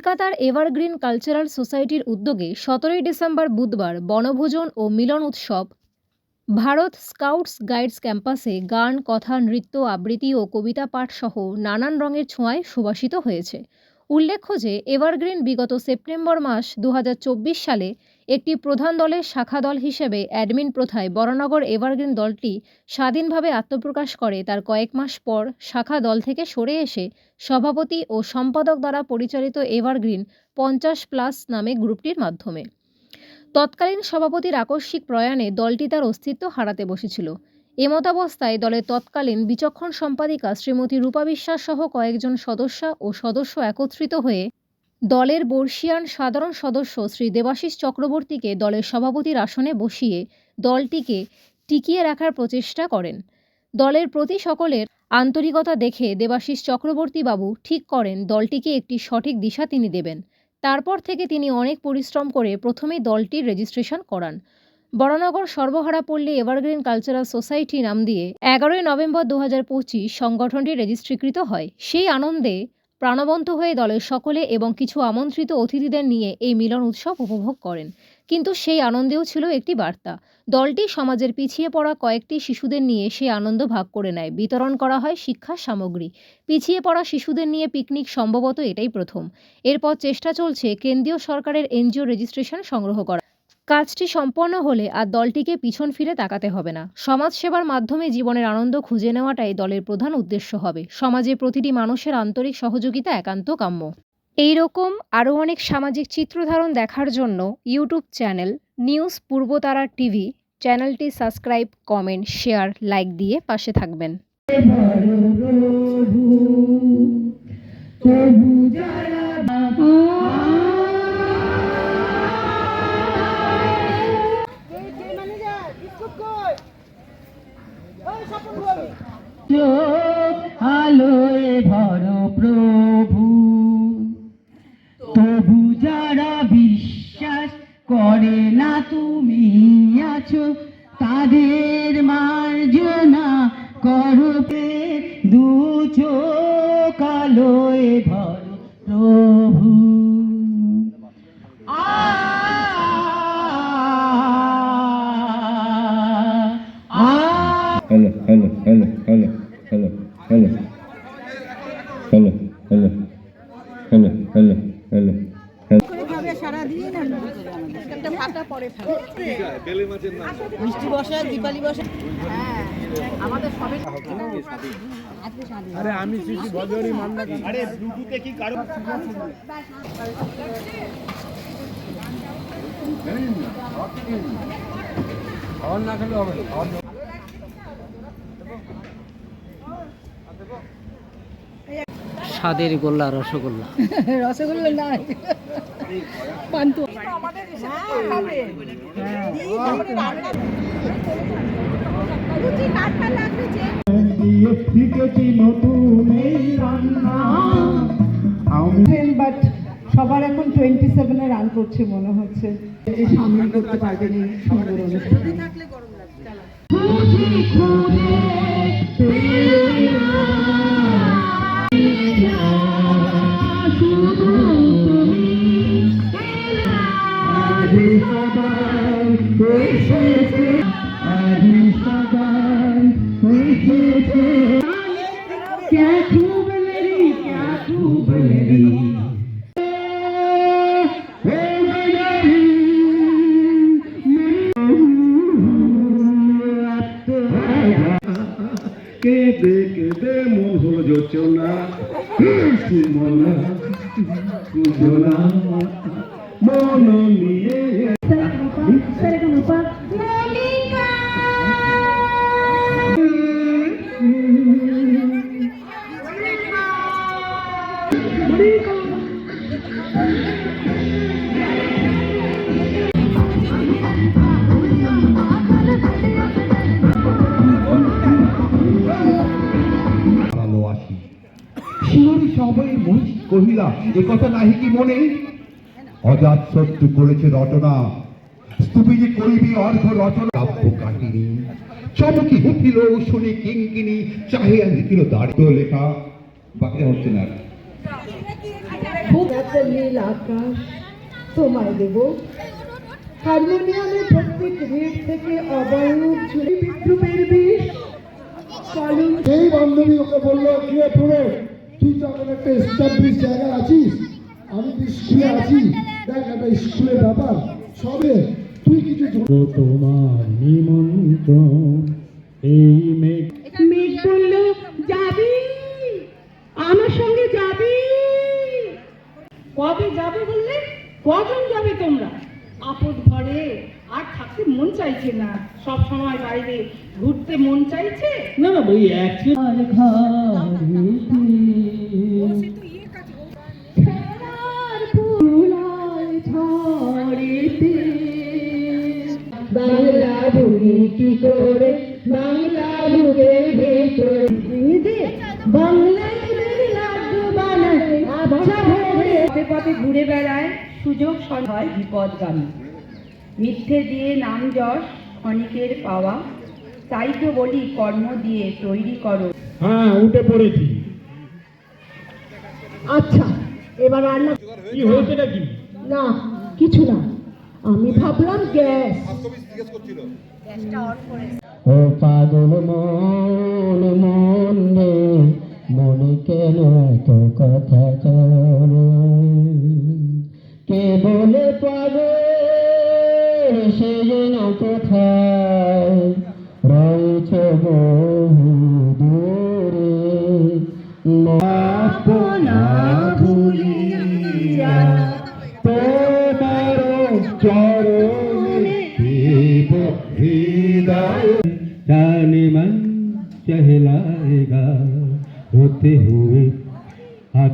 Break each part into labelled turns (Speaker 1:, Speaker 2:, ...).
Speaker 1: কলকাতার evergreen cultural সোসাইটির উদ্যোগে সতেরোই ডিসেম্বর বুধবার বনভোজন ও মিলন উৎসব। ভারত স্কাউটস গাইডস ক্যাম্পাসে গান, কথা, নৃত্য, আবৃত্তি ও কবিতা পাঠ সহ নানান রঙের ছোঁয়ায় সুবাসিত হয়েছে। উল্লেখ্য যে এভারগ্রিন বিগত সেপ্টেম্বর মাস দু হাজার চব্বিশ সালে একটি প্রধান দলের শাখা দল হিসেবে অ্যাডমিন প্রথায় বরানগর এভারগ্রিন দলটি স্বাধীনভাবে আত্মপ্রকাশ করে, তার কয়েক মাস পর শাখা দল থেকে সরে এসে সভাপতি ও সম্পাদক দ্বারা পরিচালিত এভারগ্রিন পঞ্চাশ প্লাস নামে গ্রুপটির মাধ্যমে। তৎকালীন সভাপতির আকস্মিক প্রয়াণে দলটি তার অস্তিত্ব হারাতে বসেছিল। এমতাবস্থায় দলের তৎকালীন বিচক্ষণ সম্পাদিকা শ্রীমতী রূপা বিশ্বাস সহ কয়েকজন সদস্য ও সদস্য একত্রিত হয়ে দলের বর্ষিয়ান সাধারণ সদস্য শ্রী দেবাশিস চক্রবর্তীকে দলের সভাপতির আসনে বসিয়ে দলটিকে টিকিয়ে রাখার প্রচেষ্টা করেন। দলের প্রতি সকলের আন্তরিকতা দেখে দেবাশিস চক্রবর্তী বাবু ঠিক করেন, দলটিকে একটি সঠিক দিশা তিনি দেবেন। তারপর থেকে তিনি অনেক পরিশ্রম করে প্রথমে দলটির রেজিস্ট্রেশন করান। বরানগর সর্বহারা পল্লী এভারগ্রিন কালচারাল সোসাইটি নাম দিয়ে এগারোই নভেম্বর দু হাজার পঁচিশ সংগঠনটি রেজিস্ট্রিকৃত হয়। সেই আনন্দে প্রাণবন্ত হয়ে দলের সকলে এবং কিছু আমন্ত্রিত অতিথিদের নিয়ে এই মিলন উৎসব উপভোগ করেন। কিন্তু সেই আনন্দেও ছিল একটি বার্তা। দলটি সমাজের পিছিয়ে পড়া কয়েকটি শিশুদের নিয়ে সেই আনন্দ ভাগ করে নেয়। বিতরণ করা হয় শিক্ষা সামগ্রী। পিছিয়ে পড়া শিশুদের নিয়ে পিকনিক সম্ভবত এটাই প্রথম। এরপর চেষ্টা চলছে কেন্দ্রীয় সরকারের এনজিও রেজিস্ট্রেশন সংগ্রহ করা কাজটি সম্পন্ন হলে আর দলটিকে পিছন ফিরে তাকাতে হবে না। সমাজসেবার মাধ্যমে জীবনের আনন্দ খুঁজে নেওয়াটাই দলের প্রধান উদ্দেশ্য হবে। সমাজে প্রতিটি মানুষের আন্তরিক সহযোগিতা একান্ত কাম্য। এই রকম আরও অনেক সামাজিক চিত্রধারণ দেখার জন্য YouTube channel news Purbatara TV চ্যানেলটি সাবস্ক্রাইব, কমেন্ট, শেয়ার, লাইক দিয়ে পাশে থাকবেন।
Speaker 2: চোখ আলোয় ভর প্রভু। তবু যারা বিশ্বাস করে না তুমি আছো তাদের মার্জনা
Speaker 3: হ্যালো হ্যালো হ্যালো আরে আমি আরে
Speaker 4: ব্লুটুথে হ্যাঁ, না খেলে
Speaker 5: স্বাদের গোল্লা রসগোল্লা।
Speaker 4: রসগোল্লা নাই। পান্তু
Speaker 6: বাট সবার এখন টোয়েন্টি সেভেনে রান করছে মনে হচ্ছে। সামনে করতে পারবেন সুন্দর অনুষ্ঠানে
Speaker 3: মন হলো যোচনা সুজনা মন নিয়ে ভালোবাসি। শিহরি সবাই মহিষ কহিলা, এ কথা নাহি কি মনে? অজাত শত্রু করেছে রটনা স্তূপি যে করিবি অর্ধ রচনা। কাব্য কাহিনী, চমকি উঠিল শুনি কিঙ্কিনি, চাহিয়া নিখিল দাঁড়িয়ে লেখা বাকি হচ্ছে না
Speaker 7: নীল আকাশ, তোমায় দেব। হারমোনিয়ামের প্রত্যেক রেট থেকে অবয়ব জুড়ে বিদ্রুপের বিষ।
Speaker 8: এই বান্ধবী ওকে বলল কি রে পুরো? তুই তো এখন একটা এস্টাবলিশ জায়গায় আছিস। আমি তো স্কুলে আছি। দেখ একটা স্কুলের ব্যাপার। সবে তুই কিছু তোমার নিমন্ত্রণ এই মেঘ
Speaker 7: মেঘ বলল যাবি? আমার সঙ্গে যাবি?
Speaker 4: কবে যাবে বললে? কজন যাবে তোমরা? আপদ ঘরে। আর থাকতে মন চাইছে না। সব সময় বাইরে ঘুরতে মন চাইছে?
Speaker 8: না না ওই এক
Speaker 7: খেলার বাংলা বুড়ি কি করে? বাংলা বুড়ের ভেতরে। বাংলায় লাড্ডু বানায়। আচ্ছা
Speaker 4: পথে ঘুরে বেড়ায় সুযোগ সন হয় বিপদগামী। মিথ্যে দিয়ে নাম যশ অনেকের পাওয়া তাই তো বলি কর্ম দিয়ে তৈরি করো।
Speaker 8: হ্যাঁ উঠে পড়েছি।
Speaker 7: আচ্ছা এবার রান্না
Speaker 8: কি হয়েছে নাকি?
Speaker 7: না কিছু না। আমি ভাবলাম গ্যাস।
Speaker 9: ও পাগল মন মন রে মনে কেন তো কথা চলে? কে বলে পাগল? আমাদের সে যেন কোথায় রয়েছে বহু দূরে ভুলি
Speaker 10: তোমার চরণে হৃদয়
Speaker 8: জানে মন চহলায়েগা
Speaker 7: হতে হুয়ে
Speaker 8: হাত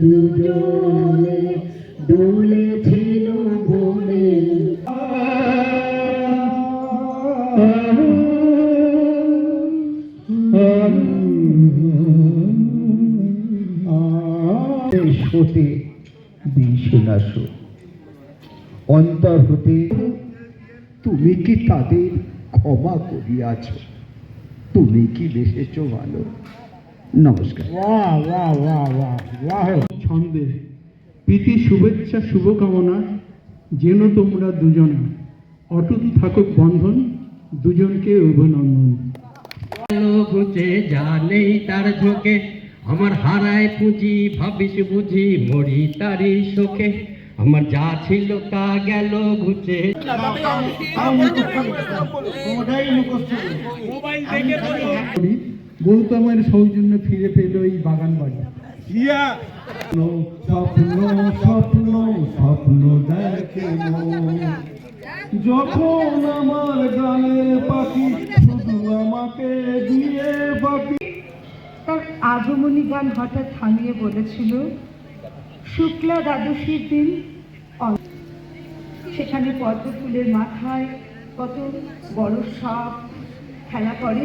Speaker 8: দুজনে দুলেছিল বলে
Speaker 10: অন্তর হতে তুমি কি তাদের ক্ষমা করিয়াছ? তুমি কি বেসেছ ভালো? নমস্কার।
Speaker 8: ছন্দে। প্রীতি শুভেচ্ছা শুভকামনা। যেন তোমরা দুজনা অটুট থাকুক বন্ধন দুজনকে অভিনন্দন।
Speaker 9: ঘুচে যা নেই তার ঝোঁকে আমার হারায় পুঁজি ভাবিস বুঝি মরি তারি শোকে। আমার যা ছিল তা গেল ঘুচে।
Speaker 8: গৌতমের সৌজন্য ফিরে পেল এই বাগান বাড়ি। স্বপ্ন স্বপ্ন স্বপ্ন দেখে যখন আমার গানের পাখি শুধু আমাকে দিয়ে বাকি
Speaker 7: তার আগমনী গান হঠাৎ থামিয়ে বলেছিল শুক্লা দ্বাদশীর দিন সেখানে পদ্ম ফুলের মাথায় কত বড় সাপ খেলা করে।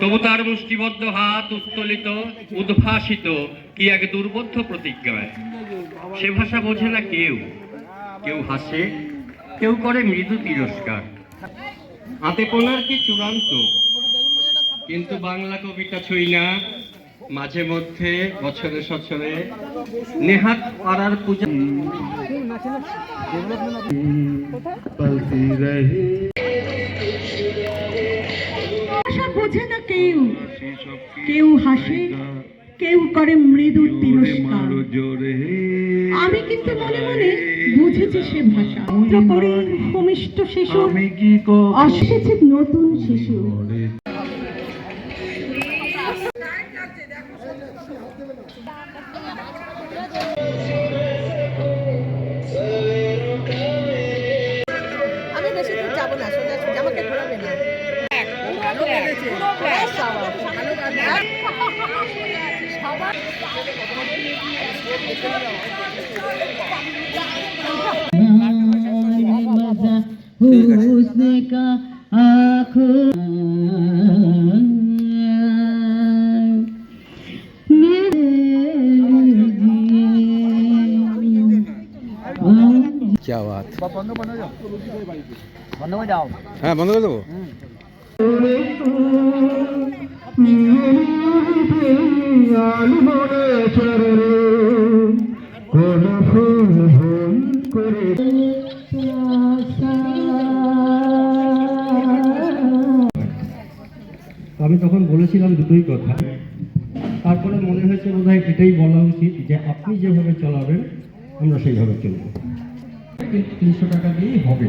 Speaker 5: তবু তার মুষ্টিবদ্ধ হাত উত্তোলিত উদ্ভাসিত কি এক দুর্বোধ্য প্রতিজ্ঞায় সে ভাষা বোঝে না কেউ। কেউ হাসে কেউ করে মৃদু তিরস্কার। হাতে পোনার কি চূড়ান্ত? কিন্তু বাংলা কবিতা ছুই না। মাঝে মধ্যে বছরে সছরে নেহাত পাড়ার পূজা
Speaker 6: বোঝে না কেউ। কেউ হাসে কেউ করে মৃদু তিরস্কার। আমি কিন্তু মনে মনে বুঝেছি সে ভাষা। করে শিশু অশিক্ষিত নতুন শিশু।
Speaker 9: का आँखों क्या बात बंद बना जाओ बंद बजाओ हाँ बंद कर दो
Speaker 5: আমি তখন বলেছিলাম দুটোই কথা। তারপরে মনে হয়েছে বোধহয় এটাই বলা উচিত যে আপনি যেভাবে চলাবেন, আমরা সেইভাবে চলব। তিনশো টাকা দিয়েই হবে।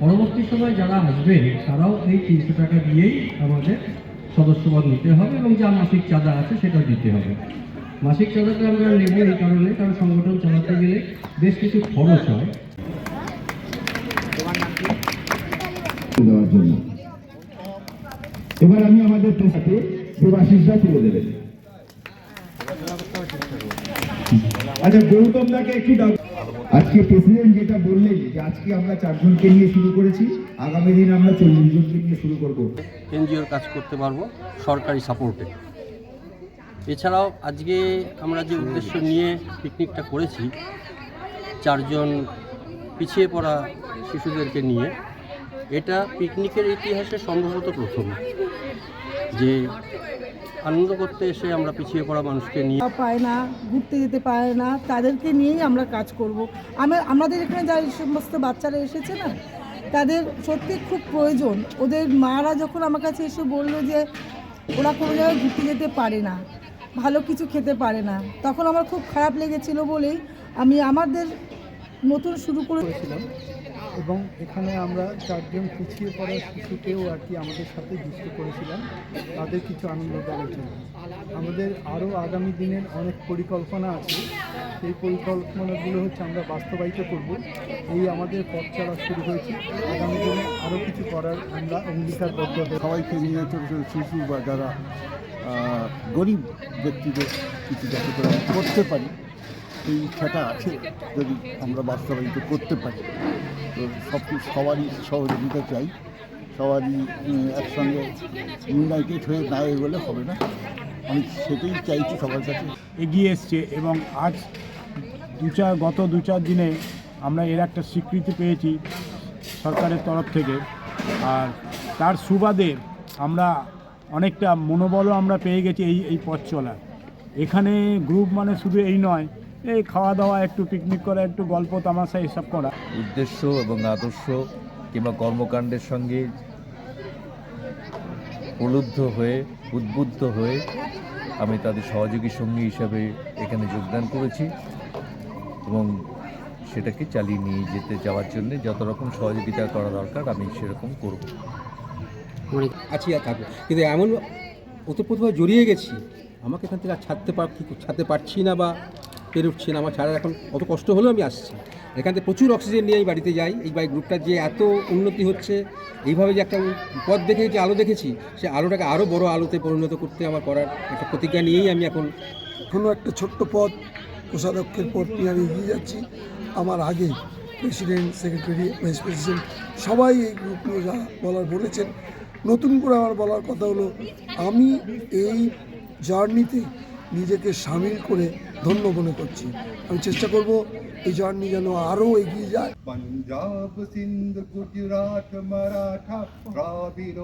Speaker 5: পরবর্তী সময় যারা আসবেন তারাও এই তিনশো টাকা দিয়েই আমাদের সদস্যপদ নিতে হবে এবং যা মাসিক চাঁদা আছে সেটা দিতে হবে। মাসিক চাঁদাটা আমরা নেব এই কারণে, কারণ সংগঠন চালাতে গেলে বেশ কিছু খরচ হয়।
Speaker 3: এবার আমি আমাদের সাথে দেবাশিসরা তুলে দেবেন। আচ্ছা গৌতম দাকে একটু আজকে প্রেসিডেন্ট যেটা বললেন যে আজকে আমরা চারজনকে নিয়ে শুরু করেছি, আগামী দিন আমরা চল্লিশ জনকে নিয়ে শুরু করব।
Speaker 11: এনজিওর কাজ করতে পারব, সরকারি সাপোর্টে এছাড়াও আজকে আমরা যে উদ্দেশ্য নিয়ে পিকনিকটা করেছি, চারজন পিছিয়ে পড়া শিশুদেরকে নিয়ে, এটা পিকনিকের ইতিহাসে সম্ভবত প্রথম। যে আনন্দ করতে এসে আমরা পিছিয়ে পড়া মানুষকে নিয়ে
Speaker 6: পায় না ঘুরতে যেতে পারে না তাদেরকে নিয়েই আমরা কাজ করব। আমরা আমাদের এখানে যা এই সমস্ত বাচ্চারা এসেছে না তাদের সত্যি খুব প্রয়োজন। ওদের মারা যখন আমার কাছে এসে বলল যে ওরা কোনো জায়গায় ঘুরতে যেতে পারে না ভালো কিছু খেতে পারে না তখন আমার খুব খারাপ লেগেছিল বলেই আমি আমাদের নতুন শুরু
Speaker 12: করেছিলাম। এবং এখানে আমরা চারজন পিছিয়ে পড়া শিশুকেও আর কি আমাদের সাথে যুক্ত করেছিলাম। তাদের কিছু আনন্দ দেওয়ার জন্য। আমাদের আরও আগামী দিনের অনেক পরিকল্পনা আছে। সেই পরিকল্পনাগুলো হচ্ছে আমরা বাস্তবায়িত করব। এই আমাদের পথ চলা শুরু হয়েছে। আগামী দিনে আরও কিছু করার আমরা অঙ্গীকারবদ্ধ
Speaker 13: সবাইকে নিয়ে ছোটো ছোটো শিশু বা যারা গরিব ব্যক্তিদের কিছু যাতে করে করতে পারি, এই ইচ্ছাটা আছে যদি আমরা বাস্তবায়িত করতে পারি। সব সবারই সহযোগিতা চাই। সবারই একসঙ্গে ইউনাইটেড হয়ে না এগোলে হবে না। আমি সেটাই চাইছি সবার কাছে।
Speaker 12: এগিয়ে এসছে এবং আজ দু চার, গত দু চার দিনে আমরা এর একটা স্বীকৃতি পেয়েছি সরকারের তরফ থেকে। আর তার সুবাদে আমরা অনেকটা মনোবলও আমরা পেয়ে গেছি এই এই পথ চলার। এখানে গ্রুপ মানে শুধু এই নয় এই খাওয়া দাওয়া একটু পিকনিক করা একটু গল্প তামাশা এসব করা।
Speaker 14: উদ্দেশ্য এবং আদর্শ কিংবা কর্মকাণ্ডের সঙ্গে প্রলুব্ধ হয়ে উদ্বুদ্ধ হয়ে আমি তাদের সহযোগী সঙ্গী হিসাবে এখানে যোগদান করেছি এবং সেটাকে চালিয়ে নিয়ে যেতে যাওয়ার জন্য যত রকম সহযোগিতা করা দরকার আমি সেরকম করব।
Speaker 15: আছি আর থাকব। কিন্তু এমন ওতপ্রোতভাবে জড়িয়ে গেছি আমাকে এখান থেকে আর ছাড়তে পার ছাড়তে পারছি না বা পেরে উঠছি না, আমার ছাড়ার এখন অত কষ্ট হলেও আমি আসছি। এখান থেকে প্রচুর অক্সিজেন নিয়ে আমি বাড়িতে যাই। এই বাই গ্রুপটার যে এত উন্নতি হচ্ছে, এইভাবে যে একটা পথ দেখে যে আলো দেখেছি, সে আলোটাকে আরও বড় আলোতে পরিণত করতে আমার করার একটা প্রতিজ্ঞা নিয়েই আমি এখন
Speaker 12: কোনো একটা ছোট্ট পথ, কোষাধ্যক্ষের পদ নিয়ে আমি এগিয়ে যাচ্ছি। আমার আগে প্রেসিডেন্ট, সেক্রেটারি, ভাইস প্রেসিডেন্ট, সবাই এই গ্রুপগুলো যা বলার বলেছেন। নতুন করে আমার বলার কথা হলো, আমি এই জার্নিতে নিজেকে সামিল করে ধন্য মনে করছি। আমি চেষ্টা করব এই জার্নি যেন আরও এগিয়ে যায়।
Speaker 10: পাঞ্জাব সিন্ধ গুজরাট মারাঠা দ্রাবিড়